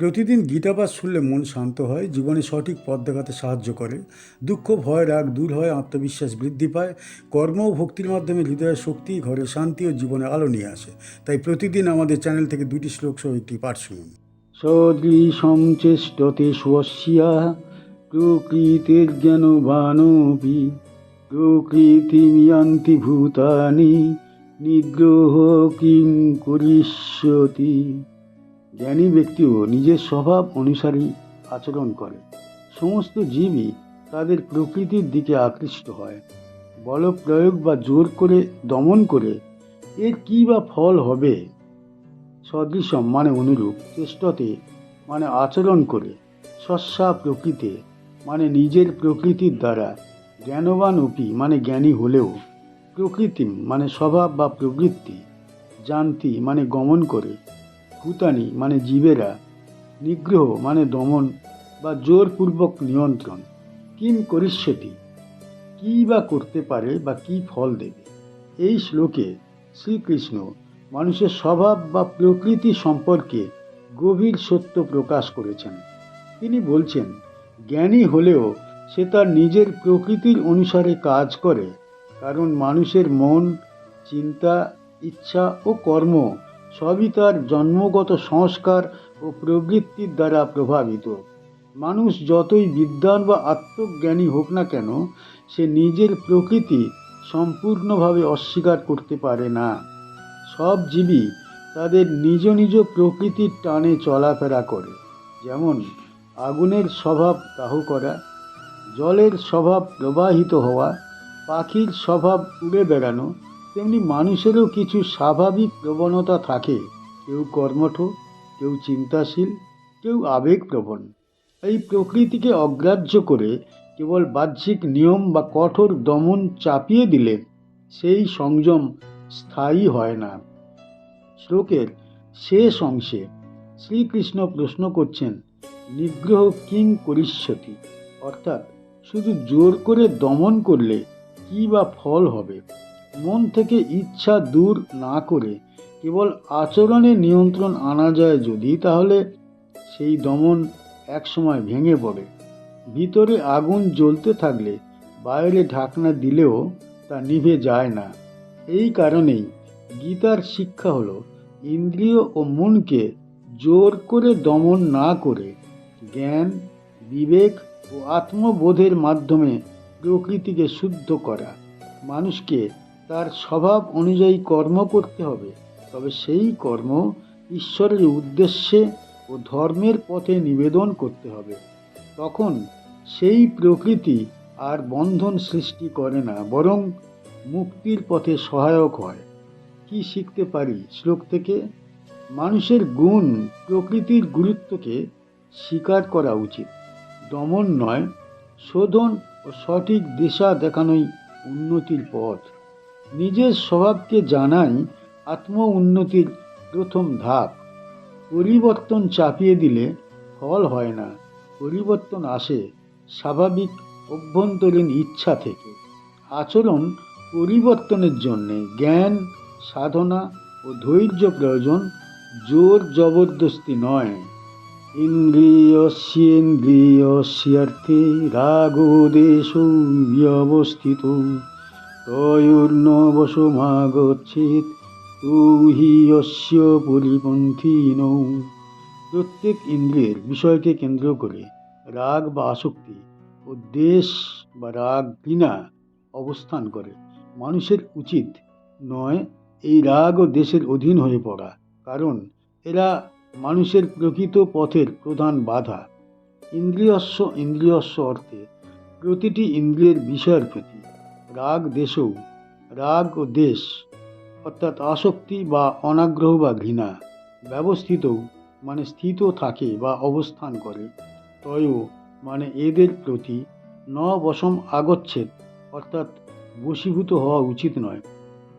প্রতিদিন গীতাপাঠ শুনলে মন শান্ত হয়, জীবনে সঠিক পথ দেখাতে সাহায্য করে। দুঃখ, ভয়, রাগ দূর হয়, আত্মবিশ্বাস বৃদ্ধি পায়। কর্ম ও ভক্তির মাধ্যমে হৃদয়ের শক্তি, ঘরে শান্তি ও জীবনে আলো নিয়ে আসে। তাই প্রতিদিন আমাদের চ্যানেল থেকে দুটি শ্লোক সহ একটি পাঠ শুনুন। সদৃশম চেষ্টতে স্বস্যা প্রকৃতির জ্ঞানবানপি প্রকৃতিমিয়ান্তি ভূতানি, নিগ্রহ কিং করিষ্যতি। জ্ঞানী ব্যক্তিও নিজের স্বভাব অনুসারী আচরণ করে। সমস্ত জীবই তাদের প্রকৃতির দিকে আকৃষ্ট হয়। বল প্রয়োগ বা জোর করে দমন করে এর কী বা ফল হবে? সদৃশম মানে অনুরূপ চেষ্টতে মানে আচরণ করে সস্যা প্রকৃতে মানে নিজের প্রকৃতির দ্বারা জ্ঞানবান অপি মানে জ্ঞানী হলেও, প্রকৃতিম মানে স্বভাব বা প্রবৃত্তি, জানতি মানে গমন করে ভূতানি মানে জীবেরা, নিগ্রহ মানে দমন বা জোরপূর্বক নিয়ন্ত্রণ। কিম করিষ্যতি কী বা করতে পারে বা কী ফল দেবে? এই শ্লোকে শ্রীকৃষ্ণ মানুষের স্বভাব বা প্রকৃতি সম্পর্কে গভীর সত্য প্রকাশ করেছেন। তিনি বলছেন, জ্ঞানী হলেও সে তার নিজের প্রকৃতির অনুসারে কাজ করে, কারণ মানুষের মন, চিন্তা, ইচ্ছা ও কর্ম সবই তার জন্মগত সংস্কার ও প্রবৃত্তির দ্বারা প্রভাবিত। মানুষ যতই বিদ্বান বা আত্মজ্ঞানী হোক না কেন, সে নিজের প্রকৃতি সম্পূর্ণভাবে অস্বীকার করতে পারে না। সব জীবই তাদের নিজ নিজ প্রকৃতির টানে চলাফেরা করে। যেমন আগুনের স্বভাব দাহ করা, জলের স্বভাব প্রবাহিত হওয়া, পাখির স্বভাব উড়ে বেড়ানো তেমনি মানুষেরও কিছু স্বাভাবিক প্রবণতা থাকে। কেউ কর্মঠ, কেউ চিন্তাশীল, কেউ আবেগপ্রবণ। এই প্রকৃতিকে অগ্রাহ্য করে কেবল বাহ্যিক নিয়ম বা কঠোর দমন চাপিয়ে দিলে সেই সংযম স্থায়ী হয় না। শ্লোকের শেষ অংশে শ্রীকৃষ্ণ প্রশ্ন করছেন, নিগ্রহ কিং করিষ্যতি? অর্থাৎ শুধু জোর করে দমন করলে কী বা ফল হবে? মন থেকে ইচ্ছা দূর না করে কেবল আচরণে নিয়ন্ত্রণ আনা যায় যদি, তাহলে সেই দমন একসময় ভেঙে পড়ে। ভিতরে আগুন জ্বলতে থাকলে বাইরে ঢাকনা দিলেও তা নিভে যায় না। এই কারণেই গীতার শিক্ষা হলো, ইন্দ্রিয় ও মনকে জোর করে দমন না করে জ্ঞান, বিবেক ও আত্মবোধের মাধ্যমে প্রকৃতিকে শুদ্ধ করা। মানুষকে তার স্বভাব অনুযায়ী কর্ম করতে হবে, তবে সেই কর্ম ঈশ্বরের উদ্দেশ্যে ও ধর্মের পথে নিবেদন করতে হবে। তখন সেই প্রকৃতি আর বন্ধন সৃষ্টি করে না, বরং মুক্তির পথে সহায়ক হয়। কি শিখতে পারি শ্লোক থেকে? মানুষের গুণ প্রকৃতির গুরুত্বকে স্বীকার করা উচিত। দমন নয়, শোধন ও সঠিক দিশা দেখানোই উন্নতির পথ। নিজের স্বভাবকে জানাই আত্ম উন্নতির প্রথম ধাপ। পরিবর্তন চাপিয়ে দিলে ফল হয় না। পরিবর্তন আসে স্বাভাবিক অভ্যন্তরীণ ইচ্ছা থেকে। আচরণ পরিবর্তনের জন্যে জ্ঞান, সাধনা ও ধৈর্য প্রয়োজন জোর জবরদস্তি নয়। ইন্দ্রিয়স্যেন্দ্রিয়স্যার্থে রাগোদেশৌ ব্যবস্থিত তয়োর্ন বসমাগচ্ছেদ তৌহি অস্য পরিপন্থীন প্রত্যেক ইন্দ্রিয়ের বিষয়কে কেন্দ্র করে রাগ বা আসক্তি ও দেশ বা রাগ ঘৃণা অবস্থান করে। মানুষের উচিত নয় এই রাগ ও দেশের অধীন হয়ে পড়া, কারণ এরা মানুষের প্রকৃত পথের প্রধান বাধা। ইন্দ্রিয়স্ব ইন্দ্রিয়স্ব অর্থে প্রতিটি ইন্দ্রিয়ের বিষয়ের প্রতি। রাগ দেশও, রাগ ও দেশ, অর্থাৎ আসক্তি বা অনাগ্রহ বা ঘৃণা, ব্যবস্থিত মানে স্থিত থাকে বা অবস্থান করে। তয় মানে এদের প্রতি ন বসম আগচ্ছেদ, অর্থাৎ বশীভূত হওয়া উচিত নয়।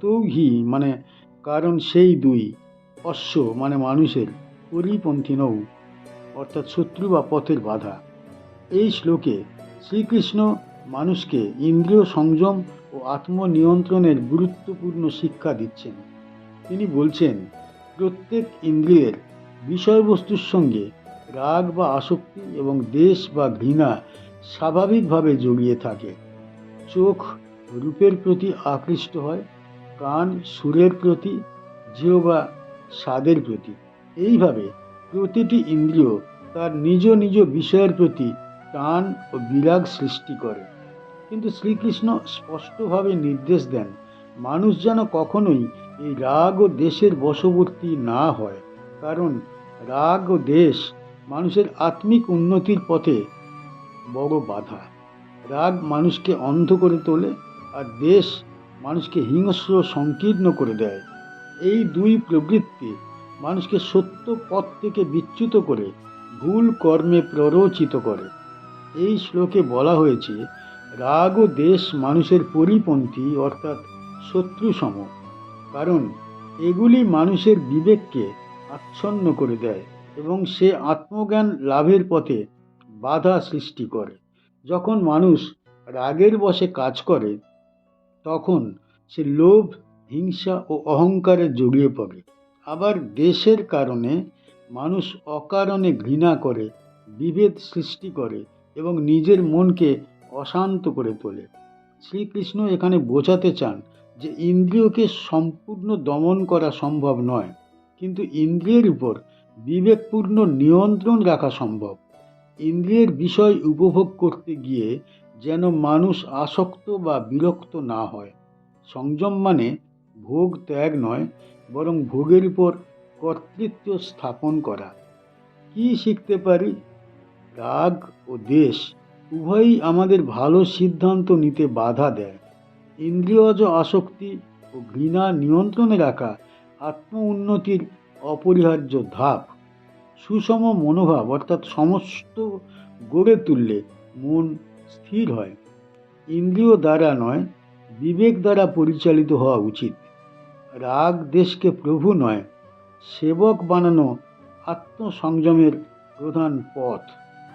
তৌহি মানে কারণ সেই দুই, অশ্ব মানে মানুষের পরিপন্থী নৌ, অর্থাৎ শত্রু বা পথের বাধা। এই শ্লোকে শ্রীকৃষ্ণ মানুষকে ইন্দ্রিয় সংযম ও আত্মনিয়ন্ত্রণের গুরুত্বপূর্ণ শিক্ষা দিচ্ছেন। তিনি বলছেন, প্রত্যেক ইন্দ্রিয়ের বিষয়বস্তুর সঙ্গে রাগ বা আসক্তি এবং দেশ বা ঘৃণা স্বাভাবিকভাবে জড়িয়ে থাকে। চোখ রূপের প্রতি আকৃষ্ট হয়, কান সুরের প্রতি জিও বা স্বাদের প্রতি। এইভাবে প্রতিটি ইন্দ্রিয় তার নিজ নিজ বিষয়ের প্রতি টান ও বিরাগ সৃষ্টি করে। কিন্তু শ্রীকৃষ্ণ স্পষ্টভাবে নির্দেশ দেন, মানুষ যেন কখনোই এই রাগ ও দেশের বশবর্তী না হয়। কারণ রাগ ও দেশ মানুষের আত্মিক উন্নতির পথে বড় বাধা। রাগ মানুষকে অন্ধ করে তোলে আর দেশ মানুষকে হিংস্র সংকীর্ণ করে দেয়। এই দুই প্রবৃত্তি মানুষকে সত্য পথ থেকে বিচ্যুত করে ভুল কর্মে প্ররোচিত করে। এই শ্লোকে বলা হয়েছে রাগ ও দেশ মানুষের পরিপন্থী, অর্থাৎ শত্রুসম। কারণ এগুলি মানুষের বিবেককে আচ্ছন্ন করে দেয় এবং সে আত্মজ্ঞান লাভের পথে বাধা সৃষ্টি করে। যখন মানুষ রাগের বশে কাজ করে, তখন সে লোভ, হিংসা ও অহংকারে জড়িয়ে পড়ে। আবার দেশের কারণে মানুষ অকারণে ঘৃণা করে, বিভেদ সৃষ্টি করে এবং নিজের মনকে অশান্ত করে তোলে। শ্রীকৃষ্ণ এখানে বোঝাতে চান যে ইন্দ্রিয়কে সম্পূর্ণ দমন করা সম্ভব নয়, কিন্তু ইন্দ্রিয়ের উপর বিবেকপূর্ণ নিয়ন্ত্রণ রাখা সম্ভব। ইন্দ্রিয়ের বিষয় উপভোগ করতে গিয়ে যেন মানুষ আসক্ত বা বিরক্ত না হয়। সংযম মানে ভোগ ত্যাগ নয়, বরং ভোগের উপর কর্তৃত্ব স্থাপন করা। কি শিখতে পারি? রাগ ও দেশ। উভয়ই আমাদের ভালো সিদ্ধান্ত নিতে বাধা দেয়। ইন্দ্রিয়জ আসক্তি ও ঘৃণা নিয়ন্ত্রণে রাখা আত্ম উন্নতির অপরিহার্য ধাপ। সুষম মনোভাব অর্থাৎ সমস্ত গড়ে তুললে মন স্থির হয়। ইন্দ্রিয় দ্বারা নয়, বিবেক দ্বারা পরিচালিত হওয়া উচিত। রাগ দেশকে প্রভু নয়, সেবক বানানো আত্মসংযমের প্রধান পথ।